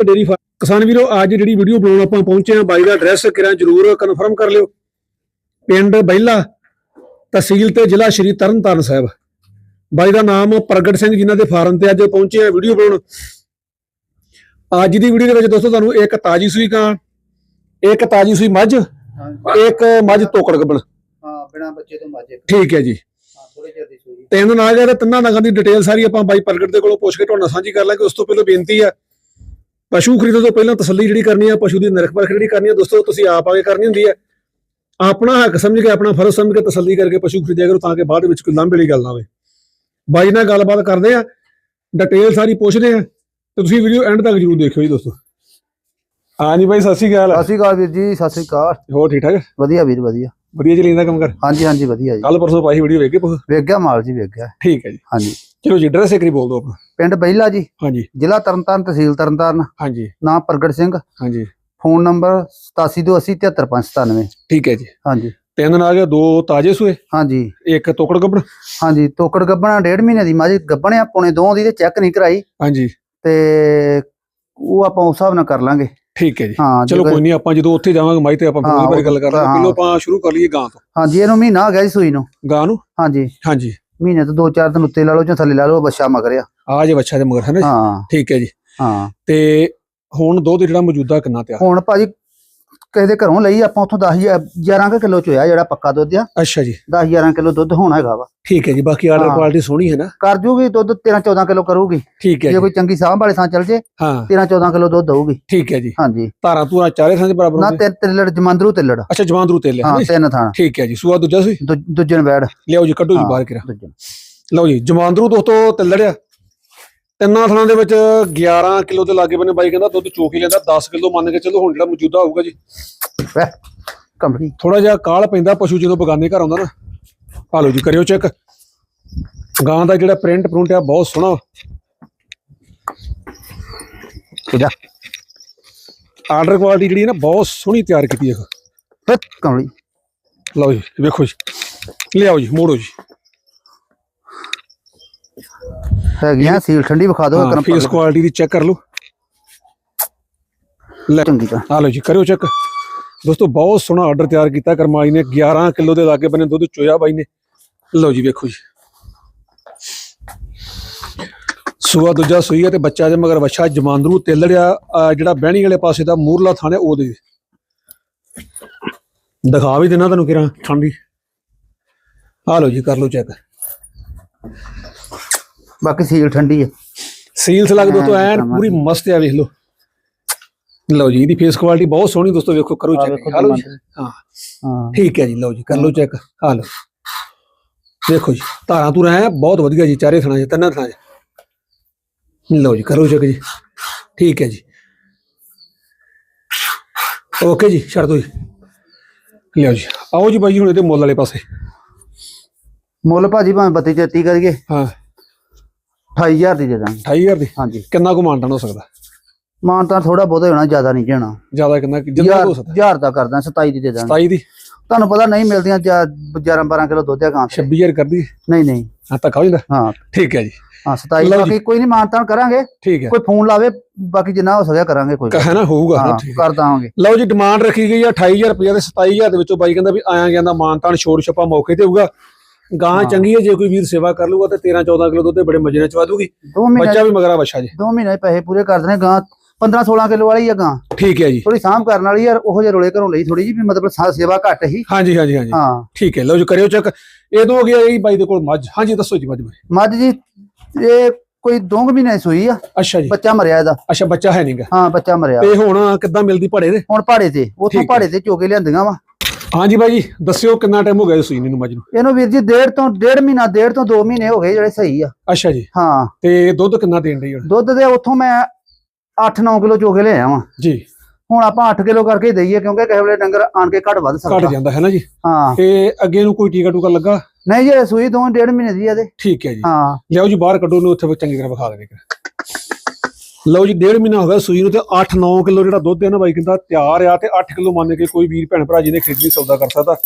Dairy ਕਿਸਾਨ ਵੀਰੋ ਅੱਜ ਜਿਹੜੀ ਵੀਡੀਓ ਬਣਾਉਣ ਆਪਾਂ ਪਹੁੰਚੇ ਆ ਬਾਈ ਦਾ ਐਡਰੈਸ ਕਿਰਾਂ ਜਰੂਰ ਕਨਫਰਮ ਕਰ ਲਿਓ। ਪਿੰਡ ਬਹਿਲਾ ਤਹਿਸੀਲ ਤੇ ਜ਼ਿਲ੍ਹਾ ਸ਼੍ਰੀ ਤਰਨਤਾਰਨ ਸਾਹਿਬ। ਬਾਈ ਦਾ ਨਾਮ ਪ੍ਰਗਟ ਸਿੰਘ ਜਿਨ੍ਹਾਂ ਦੇ ਫਾਰਮ ਤੇ ਅੱਜ ਪਹੁੰਚੇ ਆ ਵੀਡੀਓ ਬਣਾਉਣ। ਅੱਜ ਦੀ ਵੀਡੀਓ ਦੇ ਵਿੱਚ ਦੋਸਤੋ ਤੁਹਾਨੂੰ ਇੱਕ ਤਾਜੀ ਸੂਈ ਕਾਂ ਇੱਕ ਤਾਜੀ ਸੂਈ ਮੱਝ ਹਾਂ ਇੱਕ ਮੱਝ ਤੋਕੜ ਗੱਬਣ। ਹਾਂ ਬਿਨਾ ਬੱਚੇ ਤੋਂ ਮਾਜੇ ਠੀਕ ਹੈ ਜੀ। ਹਾਂ ਤਿੰਨ ਨਾਲ ਜਿਹੜੇ ਤਿੰਨਾਂ ਨਗਾਂ ਦੀ ਡਿਟੇਲ ਸਾਰੀ ਆਪਾਂ ਬਾਈ ਪ੍ਰਗਟ ਦੇ ਕੋਲੋਂ ਪੁੱਛ ਕੇ ਤੁਹਾਡੇ ਨਾਲ ਸਾਂਝੀ ਕਰ ਲਾਂਗੇ। ਉਸ ਤੋਂ ਪਹਿਲਾਂ ਬੇਨਤੀ ਆ ਪਸ਼ੂ ਖਰੀਦਣ ਤੋਂ ਪਹਿਲਾਂ ਤਸੱਲੀ ਜਿਹੜੀ ਕਰਨੀ ਆ ਪਸ਼ੂ ਦੀ ਨਿਰਖ ਪਰਖ ਜਿਹੜੀ ਕਰਨੀ ਆ ਦੋਸਤੋ ਤੁਸੀਂ ਆਪ ਆਗੇ ਕਰਨੀ ਹੁੰਦੀ ਹੈ ਆਪਣਾ ਹੱਕ ਸਮਝ ਕੇ ਆਪਣਾ ਫਰਜ਼ ਸਮਝ ਕੇ ਤਸੱਲੀ ਕਰਕੇ ਪਸ਼ੂ ਖਰੀਦਿਆ ਕਰੋ ਤਾਂ ਕਿ ਬਾਅਦ ਵਿੱਚ ਕੋਈ ਲਾਂਭੇ ਵਾਲੀ ਗੱਲ ਨਾ ਹੋਵੇ ਬਾਈ ਨਾਲ ਗੱਲਬਾਤ ਕਰਦੇ ਆ ਡਿਟੇਲ ਸਾਰੀ ਪੁੱਛਦੇ ਆ ਤੇ ਤੁਸੀਂ ਵੀਡੀਓ ਐਂਡ ਤੱਕ ਜਰੂਰ ਦੇਖਿਓ ਜੀ ਦੋਸਤੋ। ਹਾਂਜੀ ਬਾਈ ਸਤਿ ਸ਼੍ਰੀ ਅਕਾਲ। ਸਤਿ ਸ਼੍ਰੀ ਅਕਾਲ ਵੀਰ ਜੀ ਸਤਿ ਸ਼੍ਰੀ ਅਕਾਲ। ਹੋਰ ਠੀਕ ਠਾਕ? ਵਧੀਆ ਵੀਰ ਵਧੀਆ। ਵਧੀਆ ਚੱਲੀ ਜਾਂਦਾ ਕੰਮ ਕਰ? ਹਾਂਜੀ ਹਾਂਜੀ ਵਧੀਆ ਜੀ। ਕੱਲ ਪਰਸੋਂ ਪਾਈ ਵੀਡੀਓ ਵੇਖ ਪੁੱਛ। ਵੇਖ ਗਿਆ ਮਾਲ ਜੀ ਵੇਖ ਗਿਆ। ਠੀਕ ਹੈ ਜੀ। ਹਾਂਜੀ। ਚਲੋ ਜੀ ਐਡਰੈਸ ਇੱਕ ਵਾਰੀ ਬੋਲ ਦਿਓ ਆਪਣਾ। ਪਿੰਡ ਬਹਿਲਾ ਜੀ। ਹਾਂਜੀ। ਜ਼ਿਲ੍ਹਾ ਤਰਨਤਾਰਨ ਤਹਿਸੀਲ ਤਰਨਤਾਰਨ। ਹਾਂਜੀ। ਨਾਮ ਪ੍ਰਗਟ ਸਿੰਘ। ਹਾਂਜੀ। ਫੋਨ ਨੰਬਰ 8728873597 ਠੀਕ ਹੈ ਜੀ। ਹਾਂਜੀ। ਤਿੰਨ ਆ ਦੋ ਤਾਜੇ ਸੂਏ। ਹਾਂਜੀ। ਇੱਕ ਤੋਕੜ ਗੱਬਣ। ਹਾਂਜੀ ਤੋਕੜ ਗੱਬਣਾ ਡੇਢ ਮਹੀਨੇ ਦੀ। ਮਾਜੀ ਗੱਬਣਿਆ ਪੌਣੇ ਦੋ ਦੀ ਤੇ ਚੈੱਕ ਨਹੀਂ ਕਰਾਈ। ਹਾਂਜੀ। ਤੇ ਉਹ ਆਪਾਂ ਉਸ ਹਿਸਾਬ ਨਾਲ ਕਰ ਲਾਂਗੇ। ਠੀਕ ਹੈ ਜੀ। ਹਾਂ ਚਲੋ ਕੋਈ ਨਹੀਂ ਆਪਾਂ ਜਦੋਂ ਉੱਥੇ ਜਾਵਾਂਗੇ ਮਾਈ ਤੇ ਆਪਾਂ ਫਿਰ ਉਹਦੇ ਬਾਰੇ ਗੱਲ ਕਰਾਂਗੇ। ਪਹਿਲਾਂ ਆਪਾਂ ਸ਼ੁਰੂ ਕਰ ਲਈਏ ਗਾਂ ਤੋਂ। ਹਾਂਜੀ ਇਹਨੂੰ ਮਹੀਨਾ ਹੋ ਗਿਆ ਜੀ ਸੂਈ ਨੂੰ। ਗਾਂ ਨੂੰ? ਹਾਂਜੀ। ਹਾਂਜੀ। ਮਹੀਨੇ ਤੋਂ ਦੋ ਚਾਰ ਦਿਨ ਉੱਤੇ ਲਾ ਲਓ ਜਾਂ ਥੱਲੇ ਲਾ ਲਓ ਬੱਚਾ ਮਗਰਿਆ ਆ। ਜੇ ਬੱਚਾ ਦੇ ਮਗਰ ਹੈ ਨਾ ਠੀਕ ਹੈ ਜੀ। ਹਾਂ। ਤੇ ਹੁਣ ਦੁੱਧ ਜਿਹੜਾ ਮੌਜੂਦਾ ਕਿੰਨਾ ਤਿਆ? ਹੁਣ ਭਾਜੀ ਕਿਸੇ ਦੇ ਘਰੋਂ ਲਈ ਆਪਾਂ ਉੱਥੋਂ 10 11 ਕਿਲੋ ਚ ਹੋਇਆ ਜਿਹੜਾ ਪੱਕਾ ਦੁੱਧ ਆ। ਅੱਛਾ ਜੀ। 10 11 ਕਿਲੋ ਦੁੱਧ ਹੋਣਾ ਹੈਗਾ ਵਾ। ਠੀਕ ਹੈ ਜੀ ਬਾਕੀ ਆਰਡਰ। ਕੁਆਲਿਟੀ ਸੋਹਣੀ ਹੈ ਨਾ। ਕਰ ਜੂਗੀ ਦੁੱਧ 13 14 ਕਿਲੋ ਕਰੂਗੀ। ਠੀਕ ਹੈ ਜੇ ਕੋਈ ਚੰਗੀ ਸਾਂਭ ਵਾਲੇ ਥਾਂ ਚਲ ਜੇ ਹਾਂ। 13 14 ਕਿਲੋ ਦੁੱਧ ਦਊਗੀ। ਠੀਕ ਹੈ ਜੀ। ਹਾਂਜੀ। ਧਾਰਾਂ ਧੂਰਾਂ ਚਾਰੇ ਥਾਂ ਦੇ ਬਰਾਬਰ ਨਾ? ਤਿੰਨ ਤਿੱਲੜ ਜਮੰਦਰੂ ਤਿੱਲੜ ਅੱਛਾ ਜਵਾਂਦਰੂ ਤੇਲ ਹੈ? ਤਿੰਨ ਥਾਂ। ਠੀਕ ਹੈ ਜੀ। ਸੂਆ ਦੂਜਾ ਸੀ? ਦੂਜੇ ਬੈੜ ਲਿਆਓ ਜੀ ਕੱਢੋ ਜੀ। ਬਾਹਰ ਕਿਰਾ ਲਓ ਜੀ ਜਮਾਂਦਰੂ ਦੋਸਤੋ ਤਿੱਲੜਿਆ ਤਿੰਨਾਂ ਥਣਾਂ ਦੇ ਵਿੱਚ 11 ਕਿਲੋ ਦੇ ਲਾਗੇ ਬੰਨੇ ਬਾਈ ਕਹਿੰਦਾ ਦੁੱਧ ਚੋਕ ਹੀ ਲੈਂਦਾ 10 ਕਿਲੋ ਮੰਨ ਕੇ ਚੱਲੋ ਹੁਣ ਜਿਹੜਾ ਮੌਜੂਦਾ ਹੋਊਗਾ ਜੀ। ਕੰਬਲੀ। ਥੋੜਾ ਜਿਹਾ ਕਾਲ ਪੈਂਦਾ ਪਸ਼ੂ ਜਦੋਂ ਬਗਾਨੇ ਘਰ ਆਉਂਦਾ ਨਾ ਆ ਲਓ ਜੀ ਕਰਿਓ ਚੈੱਕ। ਗਾਂ ਦਾ ਜਿਹੜਾ ਪ੍ਰਿੰਟ ਪ੍ਰਿੰਟ ਆ ਬਹੁਤ ਸੋਹਣਾ ਕਿਦਾ ਆਰਡਰ ਕੁਆਲਿਟੀ ਜਿਹੜੀ ਹੈ ਨਾ ਬਹੁਤ ਸੋਹਣੀ ਤਿਆਰ ਕੀਤੀ ਹੈ। ਕੰਬਲੀ। ਲਓ ਜੀ ਵੇਖੋ ਜੀ। ਲਿਆਓ ਜੀ ਮੋੜੋ ਜੀ। ਹੈਗੀਆਂ ਸੀਲ ਠੰਡੀ ਵਿਖਾ ਦਿਓ ਇੱਕ ਫੇਸ ਕੁਆਲਿਟੀ ਦੀ ਚੈੱਕ ਕਰ ਲਓ। ਲੈ ਚੰਗੀ ਆ ਲਓ ਜੀ ਕਰਿਓ ਚੈੱਕ ਦੋਸਤੋ ਬਹੁਤ ਸੋਹਣਾ ਆਰਡਰ ਤਿਆਰ ਕੀਤਾ ਕਰਮਾਈ ਨੇ। 11 ਕਿਲੋ ਦੇ ਲਾਗੇ ਬੰਨੇ ਦੁੱਧ ਚੋਇਆ ਬਾਈ ਨੇ। ਲਓ ਜੀ ਵੇਖੋ ਜੀ। ਸੂਆ ਦੂਜਾ ਸੂਈ ਹੈ ਤੇ ਬੱਚਾ ਦੇ ਮਗਰ ਵੱਛਾ ਜਮਾਂਦਰੂ ਤੇਲੜਿਆ ਜਿਹੜਾ ਬਹਿਣੀ ਵਾਲੇ ਪਾਸੇ ਦਾ ਮੂਰਲਾ ਥਾਣੇ ਉਹਦੇ ਦਿਖਾ ਵੀ ਦੇਣਾ ਤੁਹਾਨੂੰ ਕਿਰਾਂ ਠੰਡੀ। ਆ ਲਓ ਜੀ ਕਰ ਲਓ ਚੈੱਕ ਬਾਕੀ ਸੀਲ ਠੰਡੀ ਹੈ ਸੀਲਸ ਲੱਗ ਦੋਸਤੋ ਐਨ ਪੂਰੀ ਮਸਤ ਆ ਵੇਖ ਲਓ। ਲਓ ਜੀ ਇਹਦੀ ਫੇਸ ਕੁਆਲਿਟੀ ਬਹੁਤ ਸੋਹਣੀ ਦੋਸਤੋ ਵੇਖੋ ਕਰੋ ਚੈੱਕ ਜੀ। ਹਾਂ। ਹਾਂ। ਠੀਕ ਹੈ ਜੀ ਲਓ ਜੀ ਕਰ ਲਓ ਚੈੱਕ ਆ ਲਓ। ਦੇਖੋ ਜੀ ਧਾਰਾਂ ਧੂਰਾਂ ਹੈ ਬਹੁਤ ਵਧੀਆ ਜੀ ਚਾਰੇ ਥਣਾ 'ਚ ਤਿੰਨਾਂ ਥਣਾ 'ਚ। ਲਓ ਜੀ ਕਰੋ ਚੈੱਕ ਜੀ। ਠੀਕ ਹੈ ਜੀ। ਓਕੇ ਜੀ ਛੱਡ ਦਿਓ ਜੀ। ਲਿਓ ਜੀ ਆਓ ਜੀ ਬਾਈ ਜੀ ਹੁਣ ਇਹਦੇ ਮੁੱਲ ਵਾਲੇ ਪਾਸੇ। ਮੁੱਲ ਭਾਜੀ ਭਾਵੇਂ 32 33 ਕਰੀਏ। ਹਾਂ। 28000 ਦੀ ਦੇ ਦਾਂਗੇ। 28000 ਦੀ? ਹਾਂਜੀ। ਕਿੰਨਾ ਕੁ ਮਾਨਟਨ ਹੋ ਸਕਦਾ? ਮਾਨ ਤਾਂ ਥੋੜਾ ਬਹੁਤਾ ਹੋਣਾ ਜ਼ਿਆਦਾ ਨਹੀਂ ਜਾਣਾ ਜ਼ਿਆਦਾ ਕਿੰਨਾ ਜਿੰਨਾ ਹੋ ਸਕਦਾ? 1000 ਦਾ ਕਰਦਾ 27 ਦੀ ਦੇ ਦਾਂਗੇ। 27 ਦੀ? ਤੁਹਾਨੂੰ ਪਤਾ ਨਹੀਂ ਮਿਲਦੀਆਂ 11 12 ਕਿਲੋ ਦੁੱਧ ਆ ਗਾਂ ਤੇ 26000 ਕਰਦੀ? ਨਹੀਂ ਨਹੀਂ। ਹਾਂ ਤਾਂ ਹੋ ਜਾਂਦਾ? ਹਾਂ। ਠੀਕ ਹੈ ਜੀ। ਹਾਂ 27 ਲਓ ਜੀ। ਬਾਕੀ ਕੋਈ ਨਹੀਂ ਮਾਨਤਾਨ ਕਰਾਂਗੇ। ਠੀਕ ਹੈ। ਕੋਈ ਫੋਨ ਲਾਵੇ ਬਾਕੀ ਜਿੰਨਾ ਹੋ ਸਕਿਆ ਕਰਾਂਗੇ ਕੋਈ ਨਾ ਹੋਊਗਾ ਹਾਂ ਹਾਂ ਠੀਕ ਹੈ। ਕਰ ਦਾਂਗੇ। ਲਓ ਜੀ ਡਿਮਾਂਡ ਰੱਖੀ ਗਈ ਆ 28000 ਰੁਪਏ ਦੇ 27000 ਦੇ ਵਿੱਚੋਂ ਬਾਈ ਕਹਿੰਦਾ ਵੀ ਆਇਆ ਜਾਂਦਾ ਮਾਨਤਾਨ ਛੋੜ ਛਪਾ ਮੌਕੇ ਤੇ ਹੋਊਗਾ। ਗਾਂ। ਚੰਗੀ ਹੈ ਜੇ ਕੋਈ ਵੀਰ ਸੇਵਾ ਕਰ ਲੂਗਾ ਤੇ 13 14 ਕਿਲੋ ਦੁੱਧ ਤੇ ਬੜੇ ਮਜੇ ਨਾਲ ਚਵਾ ਦੂਗੀ ਦੋ ਬੱਚਾ ਵੀ ਮਗਰਾ ਬੱਚਾ ਜੀ। ਦੋ ਮਹੀਨੇ ਪੈਸੇ ਪੂਰੇ ਕਰ ਦੇਣੇ ਗਾਂ 15 16 ਕਿਲੋ ਵਾਲੀ ਆ ਗਾਂ। ਠੀਕ ਹੈ ਜੀ। ਥੋੜੀ ਸਾਂਭ ਕਰਨ ਵਾਲੀ ਯਾਰ ਉਹੋ ਜਿਹੇ ਰੋਲੇ ਘਰੋਂ ਲਈ ਥੋੜੀ ਜੀ ਵੀ ਮਤਲਬ ਸੇਵਾ ਘੱਟ ਹੀ। ਹਾਂਜੀ ਹਾਂਜੀ ਹਾਂਜੀ। ਹਾਂ। ਠੀਕ ਹੈ ਲਓ ਜੀ ਕਰਿਓ ਚੈੱਕ। ਇਹ ਤੋਂ ਹੋ ਗਿਆ ਇਹ ਬਾਈ ਦੇ ਕੋਲ ਮੱਝ। ਹਾਂਜੀ ਦੱਸੋ ਜੀ ਮੱਝ ਬਾਰੇ। ਮੱਝ ਜੀ ਇਹ ਕੋਈ ਦੋ ਕੁ ਮਹੀਨੇ ਦੀ ਸੂਈ ਆ। ਅੱਛਾ ਜੀ। ਬੱਚਾ ਮਰਿਆ ਇਹਦਾ। ਅੱਛਾ ਬੱਚਾ ਹੈ ਨਹੀਂਗਾ ਹਾਂ ਬੱਚਾ ਮਰਿਆ। ਤੇ ਹੁਣ ਕਿੱਦਾਂ ਮਿਲਦੀ ਭੜੇ ਦੇ? ਹੁਣ ਪਹਾੜੇ ਤੇ ਉੱਥੋਂ। ਪਹਾੜੇ ਤੇ ਚੋਕੇ ਲਿਆਂਦੀਆਂ ਵਾ। ਹਾਂਜੀ ਬਾਈ ਜੀ ਦੱਸਿਓ ਕਿੰਨਾ ਟਾਈਮ ਹੋ ਗਿਆ ਸੂਈ ਨੂੰ ਮੱਝ ਨੂੰ? ਇਹਨੂੰ ਵੀਰ ਜੀ ਡੇਢ ਤੋਂ ਡੇਢ ਮਹੀਨਾ ਡੇਢ ਤੋਂ 2 ਮਹੀਨੇ ਹੋ ਗਏ ਜਿਹੜੇ ਸਹੀ ਆ। ਅੱਛਾ ਜੀ। ਹਾਂ। ਤੇ ਦੁੱਧ ਕਿੰਨਾ ਦੇਣ ਹੁਣ? ਦੁੱਧ ਦੇ ਉੱਥੋਂ ਮੈਂ 8-9 ਕਿਲੋ ਚੋਕੇ ਲਿਆਇਆ ਵਾਂ ਜੀ। ਹੁਣ ਆਪਾਂ 8 ਕਿਲੋ ਕਰਕੇ ਦਈਏ ਕਿਉਂਕਿ ਕਿਸੇ ਵੇਲੇ ਡੰਗਰ ਆਣ ਕੇ ਘੱਟ ਵੱਧ ਘਟ ਸਕਦਾ ਜਾਂਦਾ ਹੈ ਨਾ ਜੀ? ਹਾਂ। ਤੇ ਅੱਗੇ ਨੂੰ ਕੋਈ ਟੀਕਾ ਟੂਕਾ ਲੱਗਾ? ਨਹੀਂ ਜੀ ਸੂਈ ਦੋ ਡੇਢ ਮਹੀਨੇ ਦੀ ਆ ਇਹਦੇ। ਠੀਕ ਹੈ ਜੀ। ਹਾਂ। ਲਿਆਓ ਜੀ ਬਾਹਰ ਕੱਢੋ ਨੂੰ ਉੱਥੇ ਚੰਗੀ ਤਰ੍ਹਾਂ ਵਿਖਾ ਦੇਣੇ ਲਓ ਜੀ ਡੇਢ ਮਹੀਨਾ ਹੋ ਗਿਆ ਸੂਈ ਨੂੰ ਤੇ 8-9 ਕਿਲੋ ਜਿਹੜਾ ਦੁੱਧ ਹੈ ਨਾ ਬਾਈ ਕਹਿੰਦਾ ਤਿਆਰ ਆ ਤੇ 8 ਕਿਲੋ ਮੰਨ ਕੇ ਕੋਈ ਵੀਰ ਭੈਣ ਭਰਾ ਜਿਹਨੇ ਖਰੀਦਣੀ ਸੌਦਾ ਕਰ ਸਕਦਾ।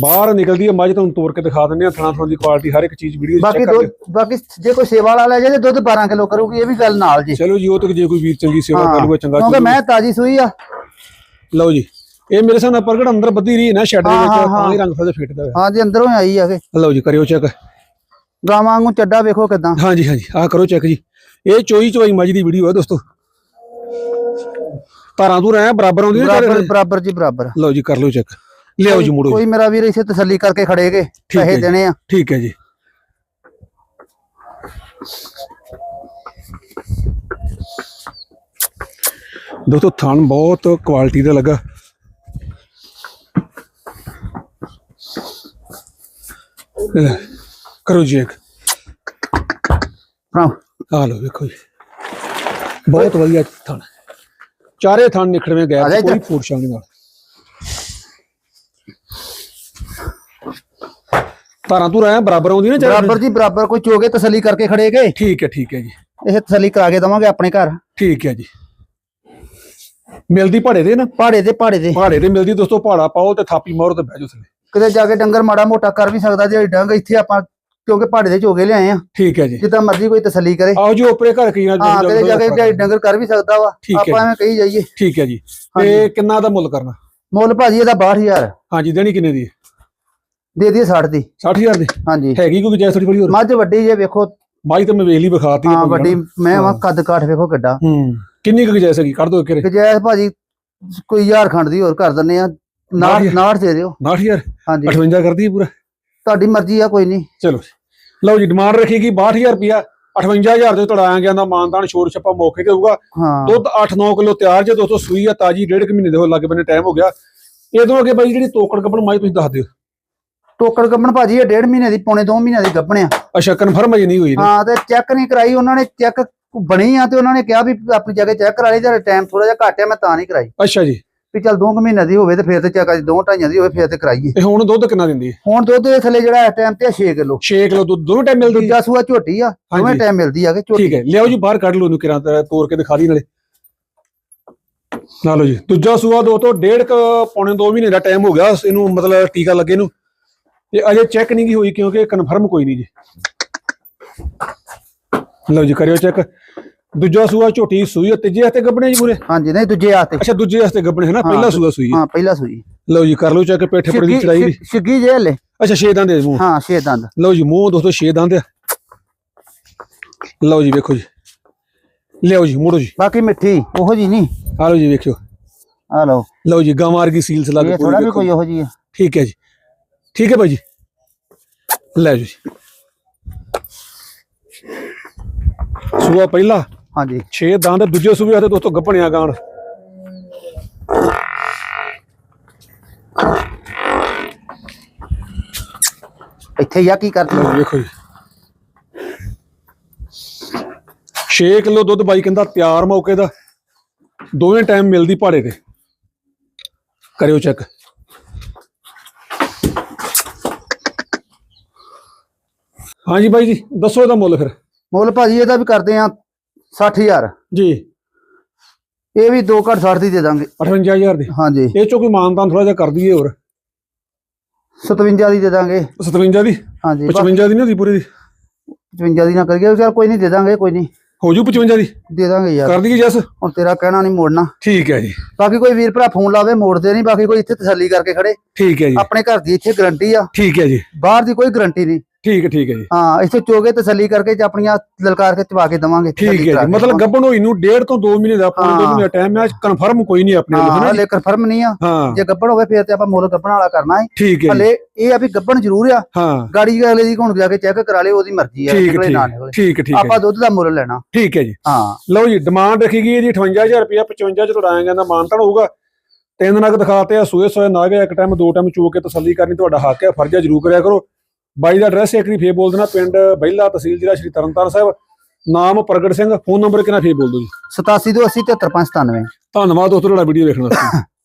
ਬਾਹਰ ਨਿਕਲਦੀ ਹੈ ਮੱਝ ਤੁਹਾਨੂੰ ਤੋੜ ਕੇ ਦਿਖਾ ਦਿੰਦੇ ਆ ਥਣਾ ਥਣਾ ਦੀ ਕੁਆਲਿਟੀ ਹਰ ਇੱਕ ਚੀਜ਼ ਵੀਡੀਓ ਬਾਕੀ ਦੁੱਧ ਬਾਕੀ ਜੇ ਕੋਈ ਸੇਵਾ ਵਾਲਾ ਲੈ ਜਾਏ ਤੇ ਦੁੱਧ 12 ਕਿਲੋ ਕਰੂਗੀ ਇਹ ਵੀ ਗੱਲ ਨਾਲ ਜੀ। ਚਲੋ ਜੀ ਉਹ ਤੱਕ ਜੇ ਕੋਈ ਵੀਰ ਚੰਗੀ ਸੇਵਾ ਹਾਂ, ਕਰੂਗਾ ਚੰਗਾ ਕਿਉਂਕਿ ਮੈਂ ਤਾਜੀ ਸੂਈ ਆ। ਲਓ ਜੀ ਇਹ ਮੇਰੇ ਸਾਹਮਣੇ ਪ੍ਰਗਟ ਅੰਦਰ ਬੱਦੀ ਰਹੀ ਨਾ ਸ਼ੈਡ ਦੇ ਹਾਂ, ਵਿੱਚ ਹਾਂ, ਹਾਂ। ਪਾਣੀ ਰੰਗ ਫੇਰ ਫਿੱਟਦਾ ਹੋਇਆ। ਹਾਂ ਜੀ ਅੰਦਰੋਂ ਹੀ ਆਈ ਆ ਕੇ ਲਓ ਜੀ ਕਰਿਓ ਚੈੱਕ ਗਾਵਾਂ ਵਾਂਗੂ ਚੱਡਾ ਵੇਖੋ ਕਿਦਾਂ। ਹਾਂਜੀ ਹਾਂਜੀ ਆਹ ਕਰੋ ਚੈੱਕ ਜੀ। ਇਹ ਚੋਈ ਚੋਈ ਮੱਝ ਦੀ ਵੀਡੀਓ ਹੈ ਦੋਸਤੋ। ਤਾਰਾਂ ਤੂੰ ਰਹਿ ਬਰਾਬਰ ਆਉਂਦੀ ਬਰਾਬਰ? ਬਰਾਬਰ ਜੀ ਬਰਾਬਰ। ਲਓ ਜੀ ਕਰ ਲਓ ਚੈੱਕ ਲਿਆਓ ਜੀ ਮੁੜੋ ਕੋਈ ਮੇਰਾ ਵੀਰ ਇਸੇ ਤਸੱਲੀ ਕਰਕੇ ਖੜੇਗੇ ਪੈਸੇ। ਦੇਣੇ ਆ। ਠੀਕ ਹੈ ਜੀ। ਦੋਸਤੋ ਥਣ ਬਹੁਤ ਕੁਆਲਿਟੀ ਦਾ ਲੱਗਾ। ਕਰੋ ਜੀ ਇੱਕ। ਹਾਂ ਆ ਲਓ ਵੇਖੋ ਜੀ। ਬਹੁਤ ਵਧੀਆ ਥਣ ਚਾਰੇ ਥਣ ਨਿਖੜਵੇਂ ਗਏ। ਕੋਈ ਫੂਟ ਸ਼ਾਂਗ ਨਾਲ। ਤਾਰਾਂ ਤੂੰ ਰਹਿ ਬਰਾਬਰ ਆਉਂਦੀ ਨਾ ਚਾਰੇ? ਬਰਾਬਰ ਜੀ ਬਰਾਬਰ ਕੋਈ ਚੋਗੇ ਤਸੱਲੀ ਕਰਕੇ ਖੜੇਗੇ ਠੀਕ ਹੈ ਠੀਕ ਹੈ ਜੀ। ਇਹ ਤਸੱਲੀ ਕਰਾ ਕੇ ਦਵਾਂਗੇ ਆਪਣੇ ਘਰ। ਠੀਕ ਹੈ ਜੀ। ਮਿਲਦੀ ਪਹਾੜੇ ਦੇ ਨਾ? ਪਹਾੜੇ ਦੇ ਪਹਾੜੇ ਦੇ। ਪਹਾੜੇ ਤੇ ਮਿਲਦੀ ਦੋਸਤੋ ਪਹਾੜਾ ਪਾਓ ਤੇ ਥਾਪੀ ਮਾਰੋ ਤੇ ਬਹਿ ਜਾਓ ਥੱਲੇ। ਕਿਤੇ ਜਾ ਕੇ ਡੰਗਰ ਮਾੜਾ ਮੋਟਾ ਕਰ ਵੀ ਸਕਦਾ ਜੇ ਡੰਗ ਇੱਥੇ ਆਪਾਂ ਕਿਉਂਕਿ ਪਹਾੜੇ ਦੇ ਚੋਗੇ ਲਿਆਏ ਆ। ਠੀਕ ਹੈ ਜੀ। ਜਿੱਦਾਂ ਮਰਜ਼ੀ ਕੋਈ ਤਸੱਲੀ ਕਰੇ। ਆਓ ਜੀ ਉਪਰੇ ਘਰ ਕੀ ਨਾਲ ਹਾਂ ਕਿਤੇ ਜਾ ਕੇ ਦਿਹਾੜੀ ਡੰਗਰ ਕਰ ਵੀ ਸਕਦਾ ਵਾ। ਆਪਾਂ ਐਵੇਂ ਕਹੀ ਜਾਈਏ। ਠੀਕ ਹੈ ਜੀ। ਤੇ ਕਿੰਨਾ ਦਾ ਮੁੱਲ ਕਰਨਾ? ਮੁੱਲ ਭਾਜੀ ਇਹਦਾ 62000 ਹਾਂਜੀ ਦੇਣੀ ਕਿੰਨੇ ਦੀ? ਹੈ? ਦੇ ਦਈਏ 60 ਦੀ। 60000 ਦੀ? ਹਾਂਜੀ। ਹੈਗੀ ਕੋਈ ਜੈਸ ਥੋੜੀ ਬੜੀ ਹੋਰ? ਮੱਝ ਵੱਡੀ ਜੇ ਵੇਖੋ। ਮਾਈ ਤਾਂ ਮੈਂ ਵੇਖ ਲਈ ਵਿਖਾਤੀ ਹਾਂ ਵੱਡੀ। ਮੈਂ ਵਾ ਕੱਦ ਕਾਠ ਵੇਖੋ ਕਿੱਡਾ। ਹੂੰ। ਕਿੰਨੀ ਕੁ ਜੈਸ ਹੈਗੀ? ਕੱਢ ਦੋ ਕਿਰੇ ਗਜੈਸ ਭਾਜੀ ਕੋਈ ਹਜ਼ਾਰ ਖੰਡ ਦੀ ਹੋਰ ਕਰ ਦਿੰਨੇ ਆ। ਨਾੜ ਨਾੜ- ਨਾੜ ਦੇ ਦਿਓ। 60000 ਹਾਂਜੀ। 58 ਕਰਦੀ ਪੂਰਾ? ਤੁਹਾਡੀ ਮਰਜ਼ੀ ਆ ਕੋਈ ਨਹੀਂ। ਚਲੋ। ਲਓ ਜੀ ਡਿਮਾਂਡ ਰੱਖੇਗੀ 62000 ਰੁਪਿਆ 58000 ਦੇ ਤੜਾਇਆ ਗਿਆ ਦਾ ਮਾਨਦਾਨ ਛੋੜ ਛੱਪਾ ਮੌਕੇ ਤੇ ਹੋਊਗਾ। ਦੁੱਧ 8-9 ਕਿਲੋ ਤਿਆਰ ਜੇ ਦੋਸਤੋ ਸੂਈ ਆ ਤਾਜੀ ਡੇਢ ਕੁ ਮਹੀਨੇ ਦੇ ਹੋ ਲੱਗੇ ਬੰਨੇ ਟਾਈਮ ਹੋ ਗਿਆ। ਇਹਦੋਂ ਅੱਗੇ ਬਾਈ ਜਿਹੜੀ ਤੋਕੜ ਕੱਪਣ ਮਾਈ ਤੁਸੀਂ ਦੱਸ ਦਿਓ। ਟੋਕੜ ਗੱਬਣ ਭਾਜੀ ਇਹ ਡੇਢ ਮਹੀਨੇ ਦੀ ਪੌਣੇ 2 ਮਹੀਨਿਆਂ ਦੀ ਗੱਬਣਿਆ ਅੱਛਾ ਕਨਫਰਮ ਅਜੇ ਨਹੀਂ ਹੋਈ ਨਾ ਹਾਂ ਤੇ ਚੈੱਕ ਨਹੀਂ ਕਰਾਈ ਉਹਨਾਂ ਨੇ ਚੈੱਕ ਬਣੀ ਆ ਤੇ ਉਹਨਾਂ ਨੇ ਕਿਹਾ ਵੀ ਆਪਣੀ ਜਗ੍ਹਾ ਚੈੱਕ ਕਰਾ ਲਈ ਤੇ ਟਾਈਮ ਥੋੜਾ ਜਿਹਾ ਘੱਟ ਆ ਮੈਂ ਤਾਂ ਨਹੀਂ ਕਰਾਈ। ਅੱਛਾ ਜੀ। ਵੀ ਚੱਲ 2 ਮਹੀਨੇ ਦੀ ਹੋਵੇ ਤੇ ਫਿਰ ਤੇ ਚੈੱਕ ਦੋ ਢਾਈਆਂ ਦੀ ਹੋਵੇ ਫਿਰ ਤੇ ਕਰਾਈਏ। ਤੇ ਹੁਣ ਦੁੱਧ ਕਿੰਨਾ ਦਿੰਦੀ ਹੈ? ਹੁਣ ਦੁੱਧ ਦੇ ਥੱਲੇ ਜਿਹੜਾ ਇਸ ਟਾਈਮ ਤੇ 6 ਕਿਲੋ। 6 ਕਿਲੋ ਦੁੱਧ ਦੋਨੋਂ ਟਾਈਮ ਮਿਲਦੀ ਦੂਜਾ ਸੂਆ ਝੋਟੀ ਆ ਦੋਵੇਂ। ਟਾਈਮ ਮਿਲਦੀ ਆ ਕਿ ਝੋਟੀ। ਠੀਕ ਹੈ ਲਿਆਓ ਜੀ ਬਾਹਰ ਕੱਢ ਲਓ ਇਹਨੂੰ ਕਿਰਾਂ ਤੋੜ ਕੇ ਦਿਖਾ ਦੀ ਨਾਲੇ। ਨਾ ਲਓ ਜੀ ਦੂਜਾ ਸੂਆ ਦੋ ਤੋਂ ਡੇਢ ਕ ਪੌਣੇ 2 ਮਹੀਨੇ ਦਾ ਟਾਈਮ ਹੋ ਗਿਆ ਇਹਨੂੰ ਮਤਲਬ ਟੀਕਾ ਲੱਗੇ ਨੂੰ। ਤੇ ਅਜੇ ਚੈੱਕ ਨਹੀਂ ਹੋਈ ਕਿਉਂਕਿ ਕਨਫਰਮ ਕੋਈ ਨਹੀਂ ਜੀ। ਲਓ ਜੀ ਕਰਿਓ ਚੈੱਕ ਦੂਜਾ ਸੂਆ ਝੋਟੀ ਸੂਈ ਆ, ਤੀਜੇ ਹੱਥੇ ਗੱਬਣੇ ਜੀ ਪੂਰੇ ਹਾਂਜੀ ਨਹੀਂ ਦੂਜੇ ਆ ਤੇ ਅੱਛਾ ਦੂਜੇ ਹੱਥੇ ਗੱਬਣੇ ਹੈ ਨਾ ਪਹਿਲਾ ਸੂਆ ਸੂਈ ਹੈ। ਹਾਂ ਪਹਿਲਾ ਸੂਈ। ਲਓ ਜੀ ਕਰ ਲਓ ਚੈੱਕ ਪੇਠੇ ਪੜੀ ਦੀ ਚੜਾਈ ਦੀ ਛਿੱਗੀ- ਛਿੱਗੀ ਜੇ ਹਲੇ। ਅੱਛਾ ਛੇ ਦੰਦ ਦੇ ਮੂੰਹ। ਹਾਂ ਛੇ ਦੰਦ। ਲਓ ਜੀ ਮੂੰਹ ਦੋਸਤੋ ਛੇ ਦੰਦ ਆ। ਲਓ ਜੀ ਵੇਖੋ ਜੀ। ਲਿਆਓ ਜੀ ਮੁੜੋ ਜੀ। ਬਾਕੀ ਮਿੱਠੀ ਉਹੋ ਜੀ ਨਹੀਂ। ਆ ਲਓ ਜੀ ਵੇਖਿਓ। ਆ ਲਓ। ਲਓ ਜੀ ਗਾਂ ਮਾਰ ਗਈ ਸੀਲਸ ਲਾ ਕੇ ਇਹ ਥੋੜਾ ਵੀ। ਕੋਈ ਉਹੋ ਜੀ ਆ। ਠੀਕ ਹੈ ਜੀ। ਠੀਕ ਹੈ ਭਾਈ ਜੀ। ਲੈ ਜਾਓ ਜੀ। ਸੂਆ ਪਹਿਲਾ। ਹਾਂਜੀ। 6 ਦੰਦ ਦੂਜੇ ਸੂਬੇ ਹੱਥੇ ਦੋਸਤੋ ਗੱਪਣਿਆ ਗਾਣ। ਇੱਥੇ ਹੀ ਆ ਕੀ ਕਰਦੀ ਜੀ ਵੇਖੋ ਜੀ। 6 ਕਿਲੋ ਦੁੱਧ ਬਾਈ ਕਹਿੰਦਾ ਤਿਆਰ ਮੌਕੇ ਦਾ। ਦੋਵੇਂ ਟਾਈਮ ਮਿਲਦੀ ਪਹਾੜੇ ਤੇ। ਕਰਿਓ ਚੈੱਕ ਹਾਂਜੀ ਬਾਈ ਜੀ ਦੱਸੋ ਇਹਦਾ ਮੁੱਲ ਫਿਰ। ਮੁੱਲ ਭਾਜੀ ਇਹਦਾ ਵੀ ਕਰਦੇ ਆ 60000 ਜੀ। ਇਹ ਵੀ 2 ਘੱਟ 60 ਦੀ ਦੇ ਦਾਂਗੇ। 58000 ਦੀ। ਹਾਂਜੀ। ਇਹ ਚੋਂ ਕੋਈ ਮਾਨਦਾਨ ਥੋੜਾ ਜਿਹਾ ਕਰ ਦਈਏ ਹੋਰ। 57 ਦੀ ਦੇ ਦਾਂਗੇ। 57 ਦੀ? ਹਾਂਜੀ। 55 ਦੀ ਨਹੀਂ ਹੁੰਦੀ ਪੂਰੀ ਦੀ? 55 ਦੀ ਨਾ ਕਰੀਏ ਚਲ ਕੋਈ ਨਹੀਂ ਦੇ ਦਾਂਗੇ ਕੋਈ ਨਹੀਂ। ਹੋ ਜੂ 55 ਦੀ? ਦੇ ਦਾਂਗੇ ਯਾਰ। ਕਰ ਦਈਏ ਜਸ ਹੁਣ ਤੇਰਾ ਕਹਿਣਾ ਨਹੀਂ ਮੋੜਨਾ। ਠੀਕ ਹੈ ਜੀ। ਬਾਕੀ ਕੋਈ ਵੀਰ ਭਰਾ ਫੋਨ ਲਾਵੇ ਮੋੜਦੇ ਨਹੀਂ ਬਾਕੀ ਕੋਈ ਇੱਥੇ ਤਸੱਲੀ ਕਰਕੇ ਖੜੇ। ਠੀਕ ਹੈ ਜੀ। ਆਪਣੇ ਘਰ ਦੀ ਇੱਥੇ ਗਰੰਟੀ ਆ। ਠੀਕ ਹੈ ਜੀ। ਬਾਹਰ ਦੀ ਕੋਈ ਗਰੰਟੀ ਨਹੀਂ। ਠੀਕ ਹੈ ਠੀਕ ਹੈ ਜੀ। ਹਾਂ ਇੱਥੇ ਚੋਗੇ ਤਸੱਲੀ ਕਰਕੇ ਤੇ ਆਪਣੀਆਂ ਲਲਕਾਰ ਕੇ ਚਵਾ ਕੇ ਦਵਾਂਗੇ ਠੀਕ ਹੈ ਜੀ। ਮਤਲਬ ਗੱਬਣ ਹੋਈ ਨੂੰ ਡੇਢ ਤੋਂ 2 ਮਹੀਨੇ ਦਾ ਪੌਣੇ 2 ਹਾਂ। ਮਹੀਨੇ ਦਾ ਟਾਈਮ ਹੈ ਕਨਫਰਮ ਕੋਈ ਨਹੀਂ ਆਪਣੇ ਲਈ ਹਾਂ ਹੈ ਹਲੇ ਕਨਫਰਮ ਨਹੀਂ ਆ। ਹਾਂ। ਜੇ ਗੱਬਣ ਹੋਵੇ ਫਿਰ ਤੇ ਆਪਾਂ ਮੁੱਲ ਗੱਬਣ ਵਾਲਾ ਕਰਨਾ ਹੈ। ਹੈ ਹਲੇ ਇਹ ਆ ਵੀ ਗੱਬਣ ਜ਼ਰੂਰ ਆ। ਹਾਂ। ਗਾੜੀ ਵਾਲੇ ਦੀ ਹੁਣ ਜਾ ਕੇ ਚੈੱਕ ਕਰਾ ਲਿਓ ਉਹਦੀ ਮਰਜ਼ੀ ਆ ਠੀਕ ਨਿਕਲੇ ਠੀਕ ਨਾ ਨਿਕਲੇ। ਠੀਕ ਠੀਕ ਹੈ। ਆਪਾਂ ਦੁੱਧ ਦਾ ਮੁੱਲ ਲੈਣਾ। ਠੀਕ ਹੈ ਜੀ। ਹਾਂ। ਲਓ ਜੀ ਡਿਮਾਂਡ ਰੱਖੀ ਗਈ ਹੈ ਜੀ 58000 ਰੁਪਇਆ 55 ਚ ਤੁੜਾਇਆ ਜਾਂਦਾ ਮਾਨਤਨ ਹੋਊਗਾ। ਤਿੰਨ ਨਗ ਦਿਖਾਤੇ ਆ ਸੂਏ ਸੂਏ ਨਾਗ ਇੱਕ ਟਾਈਮ ਦੋ ਟਾਈਮ ਚੋ ਕੇ ਤਸੱਲੀ ਕਰਨੀ ਤੁਹਾਡਾ ਹੱਕ ਹੈ ਫਰਜ਼ ਹੈ ਜ਼ਰੂਰ ਕਰਿਆ ਕਰੋ। ਬਾਈ ਦਾ ਐਡਰੈਸ ਇੱਕ ਵਾਰੀ ਫੇਰ ਬੋਲ ਦੇਣਾ ਪਿੰਡ ਬਹਿਲਾ ਤਹਿਸੀਲ ਜ਼ਿਲ੍ਹਾ ਸ਼੍ਰੀ ਤਰਨਤਾਰਨ ਸਾਹਿਬ। ਨਾਮ ਪ੍ਰਗਟ ਸਿੰਘ ਫੋਨ ਨੰਬਰ ਕਿੰਨਾ ਫੇਰ ਬੋਲ ਦਿਓ ਜੀ? 87 ਤੋਂ 80 73 95 ਧੰਨਵਾਦ ਦੋਸਤੋ ਤੁਹਾਡਾ ਵੀਡੀਓ ਵੇਖਣ ਵਾਸਤੇ।